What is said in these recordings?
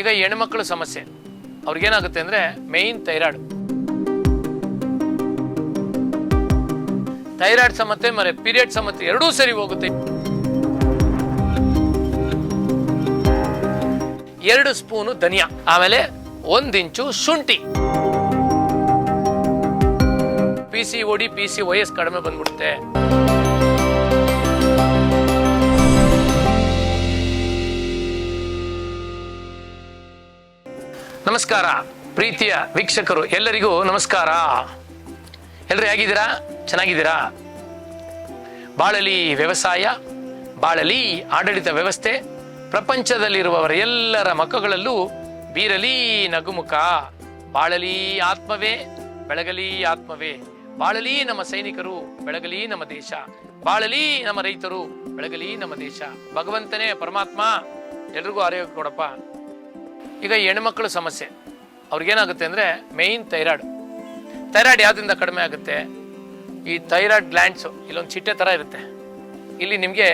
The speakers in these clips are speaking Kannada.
ಈಗ ಹೆಣ್ಮಕ್ಳ ಸಮಸ್ಯೆ. ಅವ್ರಿಗೇನಾಗುತ್ತೆ ಅಂದರೆ ಮೇಯ್ನ್ ಥೈರಾಯ್ಡ್ ಥೈರಾಯ್ಡ್ ಸಮಸ್ಯೆ, ಮರೆ ಪೀರಿಯಡ್ ಸಮಸ್ಯೆ ಎರಡೂ ಸರಿ ಹೋಗುತ್ತೆ. ಎರಡು ಸ್ಪೂನು ಧನಿಯಾ, ಆಮೇಲೆ ಒಂದಿಂಚು ಶುಂಠಿ. P C O D P C ಕಡಿಮೆ ಬಂದ್ಬಿಡುತ್ತೆ. ನಮಸ್ಕಾರ, ಪ್ರೀತಿಯ ವೀಕ್ಷಕರು, ಎಲ್ಲರಿಗೂ ನಮಸ್ಕಾರ. ಎಲ್ಲರೂ ಹೇಗಿದ್ದೀರಾ? ಚೆನ್ನಾಗಿದ್ದೀರಾ? ಬಾಳಲಿ ವ್ಯವಸಾಯ, ಬಾಳಲಿ ಆಡಳಿತ ವ್ಯವಸ್ಥೆ, ಪ್ರಪಂಚದಲ್ಲಿರುವವರ ಎಲ್ಲರ ಮಕ್ಕಳಲ್ಲೂ ಬೀರಲಿ ನಗುಮುಖ, ಬಾಳಲಿ ಆತ್ಮವೇ, ಬೆಳಗಲಿ ಆತ್ಮವೇ. ಬಾಳಲಿ ನಮ್ಮ ಸೈನಿಕರು, ಬೆಳಗಲಿ ನಮ್ಮ ದೇಶ. ಬಾಳಲಿ ನಮ್ಮ ರೈತರು, ಬೆಳಗಲಿ ನಮ್ಮ ದೇಶ. ಭಗವಂತನೇ ಪರಮಾತ್ಮ, ಎಲ್ರಿಗೂ ಆರೋಗ್ಯ ಕೊಡಪ್ಪ. ಈಗ ಹೆಣ್ಮಕ್ಳ ಸಮಸ್ಯೆ. ಅವ್ರಿಗೇನಾಗುತ್ತೆ ಅಂದರೆ ಮೇಯ್ನ್ ಥೈರಾಯ್ಡ್ ಥೈರಾಯ್ಡ್ ಯಾವ್ದ್ರಿಂದ ಕಡಿಮೆ ಆಗುತ್ತೆ? ಈ ಥೈರಾಯ್ಡ್ ಗ್ಲ್ಯಾಂಡ್ಸು ಇಲ್ಲೊಂದು ಚಿಟ್ಟೆ ಥರ ಇರುತ್ತೆ. ಇಲ್ಲಿ ನಿಮಗೆ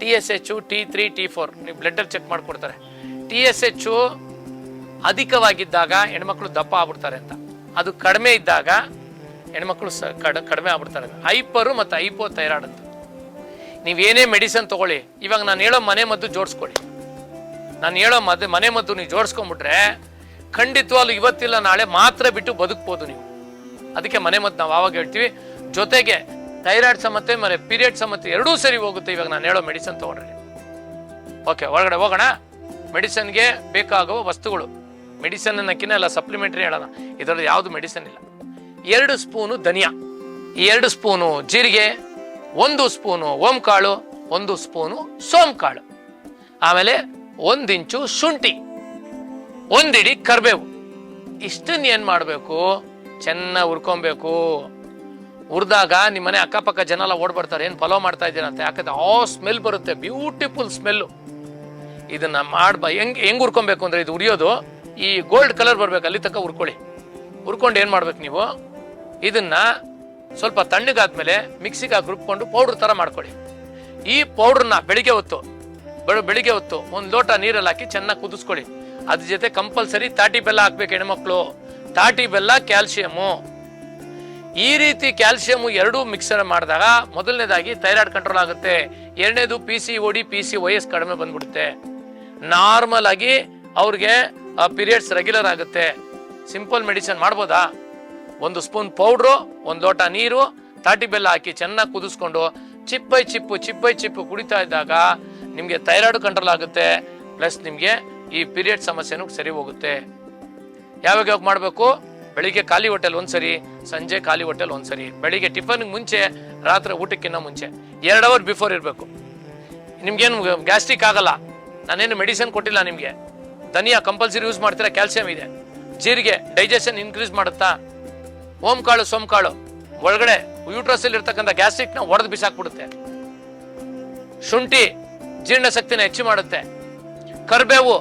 T S H T three T four ನೀವು ಬ್ಲಡ್ಡಲ್ಲಿ ಚೆಕ್ ಮಾಡಿಕೊಡ್ತಾರೆ. ಟಿ ಎಸ್ ಎಚ್ ಅಧಿಕವಾಗಿದ್ದಾಗ ಹೆಣ್ಮಕ್ಳು ದಪ್ಪ ಆಗ್ಬಿಡ್ತಾರೆ ಅಂತ. ಅದು ಕಡಿಮೆ ಇದ್ದಾಗ ಹೆಣ್ಮಕ್ಳು ಸ ಕಡ, ಕಡಿಮೆ ಆಗ್ಬಿಡ್ತಾರೆ ಹೈಪರು ಮತ್ತು ಹೈಪೋ ಥೈರಾಯ್ಡ್ ಅಂತ ನೀವೇನೇ ಮೆಡಿಸನ್ ತಗೊಳ್ಳಿ, ಇವಾಗ ನಾನು ಹೇಳೋ ಮನೆ ಮದ್ದು ಜೋಡಿಸ್ಕೊಳ್ಳಿ. ನಾನು ಹೇಳೋ ಮದ್ದು ಮನೆ ಮದ್ದು ನೀವು ಜೋಡಿಸ್ಕೊಂಡ್ಬಿಟ್ರೆ ಖಂಡಿತವಾಗ್ಲೂ ಇವತ್ತಿಲ್ಲ, ನಾಳೆ ಮಾತ್ರ ಬಿಟ್ಟು ಬದುಕ್ಬೋದು ನೀವು. ಅದಕ್ಕೆ ಮನೆ ಮದ್ದು ನಾವು ಆವಾಗ ಹೇಳ್ತೀವಿ. ಜೊತೆಗೆ ಥೈರಾಯ್ಡ್ ಸಮತೆ ಮತ್ತೆ ಪೀರಿಯಡ್ ಸಮತೆ ಎರಡೂ ಸರಿ ಹೋಗುತ್ತೆ ಇವಾಗ ನಾನು ಹೇಳೋ ಮೆಡಿಸನ್ ತಗೊಂಡ್ರೆ. ಓಕೆ ಒಳಗಡೆ ಹೋಗೋಣ. ಮೆಡಿಸನ್ಗೆ ಬೇಕಾಗುವ ವಸ್ತುಗಳು. ಮೆಡಿಸನ್ ಅನ್ನಕ್ಕಿಂತ ಎಲ್ಲ ಸಪ್ಲಿಮೆಂಟ್ರಿ ಹೇಳೋಣ. ಇದರಲ್ಲಿ ಯಾವುದು ಮೆಡಿಸನ್ ಇಲ್ಲ. ಎರಡು ಸ್ಪೂನು ಧನಿಯಾ. ಎರಡು ಸ್ಪೂನು ಜೀರಿಗೆ, ಒಂದು ಸ್ಪೂನು ಓಂ ಕಾಳು ಒಂದು ಸ್ಪೂನು ಸೋಮ್ ಆಮೇಲೆ ಒಂದ್ ಇಂಚು ಶುಂಠಿ, ಒಂದಿಡಿ ಕರ್ಬೇವು. ಇಷ್ಟನ್ನ ಏನ್ ಮಾಡಬೇಕು? ಚೆನ್ನಾಗಿ ಹುರ್ಕೊಬೇಕು. ಹುರಿದಾಗ ನಿಮ್ಮನೆ ಅಕ್ಕಪಕ್ಕ ಜನ ಎಲ್ಲ ಓಡ್ಬರ್ತಾರೆ ಏನು ಫಲೋ ಮಾಡ್ತಾ ಇದ್ದೀರಂತೆ ಯಾಕಂದ್ರೆ ಆ ಸ್ಮೆಲ್ ಬರುತ್ತೆ ಬ್ಯೂಟಿಫುಲ್ ಸ್ಮೆಲ್ಲು ಇದನ್ನ ಮಾಡ್ಬ, ಹೆಂಗೆ, ಹೆಂಗ್ ಹುರ್ಕೊಬೇಕು ಅಂದ್ರೆ ಇದು ಉರಿಯೋದು ಈ ಗೋಲ್ಡ್ ಕಲರ್ ಬರ್ಬೇಕು, ಅಲ್ಲಿ ತನಕ ಹುರ್ಕೊಳ್ಳಿ. ಹುರ್ಕೊಂಡು ಏನು ಮಾಡ್ಬೇಕು ನೀವು? ಇದನ್ನ ಸ್ವಲ್ಪ ತಣ್ಣಗಾದ್ಮೇಲೆ ಮಿಕ್ಸಿಗೆ ಹಾಕಿ ರುಬ್ಕೊಂಡು ಪೌಡ್ರ್ ತರ ಮಾಡ್ಕೊಳ್ಳಿ. ಈ ಪೌಡ್ರನ್ನ ಬೆಳಿಗ್ಗೆ ಹೊತ್ತು ಬೆಳ ಬೆಳಿಗ್ಗೆ ಹೊತ್ತು ಒಂದು ಲೋಟ ನೀರಲ್ಲಿ ಹಾಕಿ ಚೆನ್ನಾಗಿ ಕುದಿಸ್ಕೊಳ್ಳಿ. ಅದ್ರ ಜೊತೆ ಕಂಪಲ್ಸರಿ ತಾಟಿ ಬೆಲ್ಲ ಹಾಕ್ಬೇಕು ಹೆಣ್ಮಕ್ಳು. ತಾಟಿ ಬೆಲ್ಲ ಕ್ಯಾಲ್ಸಿಯಮು ಈ ರೀತಿ ಕ್ಯಾಲ್ಸಿಯಂ ಎರಡೂ ಮಿಕ್ಸರ್ ಮಾಡಿದಾಗ ಮೊದಲನೇದಾಗಿ ಥೈರಾಯ್ಡ್ ಕಂಟ್ರೋಲ್ ಆಗುತ್ತೆ. ಎರಡನೇದು P C O D P C ಕಡಿಮೆ ಬಂದ್ಬಿಡುತ್ತೆ. ನಾರ್ಮಲ್ ಆಗಿ ಅವ್ರಿಗೆ ಪೀರಿಯಡ್ಸ್ ರೆಗ್ಯುಲರ್ ಆಗುತ್ತೆ. ಸಿಂಪಲ್ ಮೆಡಿಸಿನ್ ಮಾಡ್ಬೋದಾ? ಒಂದು ಸ್ಪೂನ್ ಪೌಡ್ರು ಒಂದು ಲೋಟ ನೀರು, ತಾಟಿ ಬೆಲ್ಲ ಹಾಕಿ ಚೆನ್ನಾಗಿ ಕುದಿಸ್ಕೊಂಡು, ಚಿಪ್ಪೈ ಚಿಪ್ಪು ಚಿಪ್ಪೈ ಚಿಪ್ಪು ಕುಡಿತಾ ಇದ್ದಾಗ ನಿಮಗೆ ಥೈರಾಯ್ಡ್ ಕಂಟ್ರೋಲ್ ಆಗುತ್ತೆ ಪ್ಲಸ್ ನಿಮಗೆ ಈ ಪೀರಿಯಡ್ ಸಮಸ್ಯೆನೂ ಸರಿ ಹೋಗುತ್ತೆ. ಯಾವಾಗ ಯಾವಾಗ ಮಾಡಬೇಕು? ಬೆಳಿಗ್ಗೆ ಖಾಲಿ ಹೋಟೆಲ್ ಒಂದ್ಸರಿ, ಸಂಜೆ ಖಾಲಿ ಹೋಟೆಲ್ ಒಂದ್ಸರಿ. ಬೆಳಿಗ್ಗೆ ಟಿಫನ್ಗೆ ಮುಂಚೆ, ರಾತ್ರಿ ಊಟಕ್ಕಿಂತ ಮುಂಚೆ. ಎರಡು ಅವರ್ ಬಿಫೋರ್ ಇರಬೇಕು. ನಿಮ್ಗೇನು ಗ್ಯಾಸ್ಟ್ರಿಕ್ ಆಗಲ್ಲ. ನಾನೇನು ಮೆಡಿಸಿನ್ ಕೊಟ್ಟಿಲ್ಲ ನಿಮಗೆ. ಧನಿಯಾ ಕಂಪಲ್ಸರಿ ಯೂಸ್ ಮಾಡ್ತೀರಾ ಕ್ಯಾಲ್ಸಿಯಂ ಇದೆ. ಜೀರಿಗೆ ಡೈಜೆಷನ್ ಇನ್ಕ್ರೀಸ್ ಮಾಡುತ್ತಾ? ಓಂ ಕಾಳು ಸೋಮ್ ಕಾಳು. ಒಳಗಡೆ ಯೂಟ್ರಸ್ ಅಲ್ಲಿ ಇರ್ತಕ್ಕಂಥ ಗ್ಯಾಸ್ಟ್ರಿಕ್ನ ಒಡೆದು ಬಿಸಾಕ್ಬಿಡುತ್ತೆ. ಶುಂಠಿ ಜೀರ್ಣ ಶಕ್ತಿನ ಹೆಚ್ಚು ಮಾಡುತ್ತೆ. ಕರ್ಬೇವು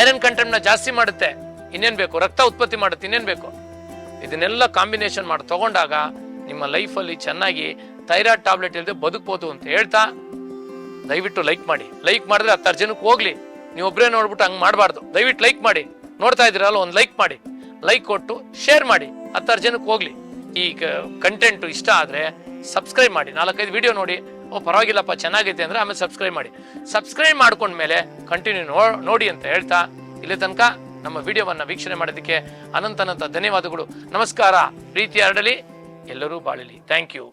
ಐರನ್ ಕಂಟೆಂಟ್ನ ಜಾಸ್ತಿ ಮಾಡುತ್ತೆ. ಇನ್ನೇನ್ ಬೇಕು? ರಕ್ತ ಉತ್ಪತ್ತಿ ಮಾಡುತ್ತೆ. ಇನ್ನೇನ್ ಬೇಕು? ಇದನ್ನೆಲ್ಲ ಕಾಂಬಿನೇಷನ್ ಮಾಡಿ, ತಗೊಂಡಾಗ ನಿಮ್ಮ ಲೈಫಲ್ಲಿ ಚೆನ್ನಾಗಿ ಥೈರಾಯ್ಡ್ ಟ್ಯಾಬ್ಲೆಟ್ ಇಲ್ಲದೆ ಬದುಕ್ಬೋದು ಅಂತ ಹೇಳ್ತಾ, ದಯವಿಟ್ಟು ಲೈಕ್ ಮಾಡಿ. ಲೈಕ್ ಮಾಡಿದ್ರೆ ಹತ್ತಾರು ಜನಕ್ಕೆ ಹೋಗ್ಲಿ. ನೀವು ಒಬ್ಬರೇ ನೋಡ್ಬಿಟ್ಟು ಹಂಗೆ ಮಾಡಬಾರ್ದು. ದಯವಿಟ್ಟು ಲೈಕ್ ಮಾಡಿ. ನೋಡ್ತಾ ಇದ್ದೀರಲ್ಲ, ಒಂದು ಲೈಕ್ ಮಾಡಿ. ಲೈಕ್ ಕೊಟ್ಟು ಶೇರ್ ಮಾಡಿ. ಹತ್ತಾರು ಜನಕ್ಕೆ ಹೋಗ್ಲಿ. ಈ ಕಂಟೆಂಟ್ ಇಷ್ಟ ಆದ್ರೆ ಸಬ್ಸ್ಕ್ರೈಬ್ ಮಾಡಿ. ನಾಲ್ಕೈದು ವಿಡಿಯೋ ನೋಡಿ. ಓ, ಪರವಾಗಿಲ್ಲಪ್ಪ, ಚೆನ್ನಾಗೈತೆ ಅಂದ್ರೆ ಆಮೇಲೆ ಸಬ್ಸ್ಕ್ರೈಬ್ ಮಾಡಿ. ಸಬ್ಸ್ಕ್ರೈಬ್ ಮಾಡ್ಕೊಂಡ್ಮೇಲೆ ಕಂಟಿನ್ಯೂ ನೋಡಿ ಅಂತ ಹೇಳ್ತಾ, ಇಲ್ಲಿ ತನಕ ನಮ್ಮ ವಿಡಿಯೋವನ್ನ ವೀಕ್ಷಣೆ ಮಾಡೋದಕ್ಕೆ ಅನಂತ ಅನಂತ ಧನ್ಯವಾದಗಳು. ನಮಸ್ಕಾರ, ಪ್ರೀತಿ ಹರಡಲಿ ಎಲ್ಲರೂ ಬಾಳಲಿ. Thank you